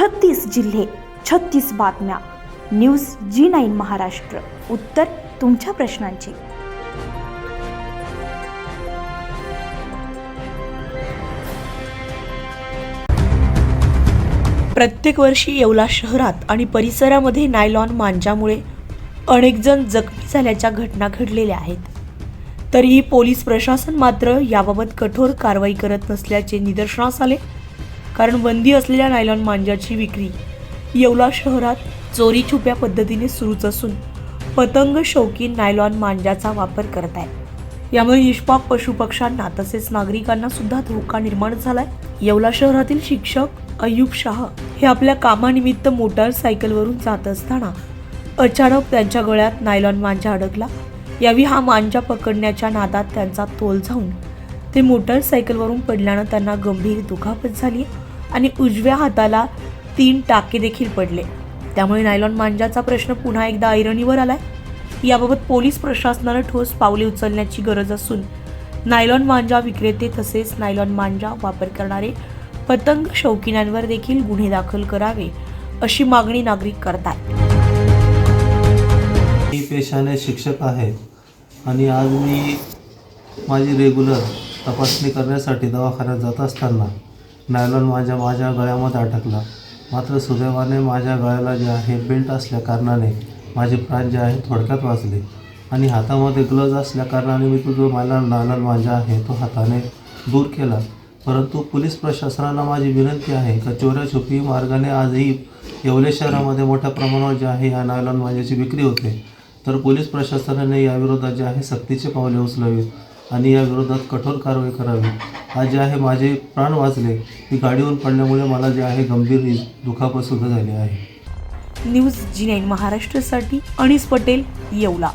छत्तीस जिल्हे छत्तीस बातम्या. News G nine Maharashtra. उत्तर तुमच्या प्रश्नांची. प्रत्येक वर्षी येवला शहरात आणि परिसरामध्ये नायलॉन मांजामुळे अनेकजण जखमी झाल्याच्या घटना घडलेल्या आहेत. तरीही पोलीस प्रशासन मात्र याबाबत कठोर कारवाई करत नसल्याचे निदर्शनास आले. कारण बंदी असलेल्या नायलॉन मांजाची विक्री येवला शहरात चोरी छुप्या पद्धतीने सुरूच असून पतंग शौकी नायलॉन मांजाचा वापर करत आहेत यामुळे निष्पाप पशुपक्ष्यांना तसेच नागरिकांना सुद्धा धोका निर्माण झालाय. येवला शहरातील शिक्षक अयुब शाह हे आपल्या कामानिमित्त मोटारसायकलवरून जात असताना अचानक त्यांच्या गळ्यात नायलॉन मांजा अडकला. यावी हा मांजा पकडण्याच्या नादात त्यांचा तोल जाऊन ते मोटारसायकलवरून पडल्यानं त्यांना गंभीर दुखापत झाली आणि उजव्या हाताला तीन टाके देखील पडले. त्यामुळे नायलॉन मांजाचा प्रश्न पुन्हा एकदा ऐरणीवर आलाय. याबाबत पोलीस प्रशासनानं ठोस पावले उचलण्याची गरज असून नायलॉन मांजा विक्रेते तसेच नायलॉन मांजा वापर करणारे पतंग शौकीनांवर देखील गुन्हे दाखल करावे अशी मागणी नागरिक करतात मी पेशाने शिक्षक आहे आणि आज मी माझी रेग्युलर तपासणी करण्यासाठी दवाखान्यात जात असताना नायलॉन माझ्या माझ्या गळ्यामध्ये अटकला मात्र सुदैवाने माझ्या गळ्याला जे आहे बेल्ट असल्या कारणाने माझे प्राण जे आहे थोडक्यात वाचले. आणि हातामध्ये ग्लव्ज असल्या कारणाने मी तो जो मला नायलॉन माझा आहे तो हाताने दूर केला. परंतु पोलीस प्रशासनाला माझी विनंती आहे का चोऱ्या छुपी मार्गाने आजही येवले शहरामध्ये मोठ्या प्रमाणावर जे आहे ह्या नायलॉन माझ्याची विक्री होते. तर पोलीस प्रशासनाने याविरोधात जे आहे सक्तीचे पावले उचलावीत. आणि या विरोधात कठोर कारवाई करावी. आज जे आहे माझे प्राण वाचले. की गाडीवरून पडल्यामुळे मला जे आहे गंभीर दुखापत सुद्धा झाली आहे. न्यूज जी नाईन महाराष्ट्रासाठी अनिस पटेल येवला.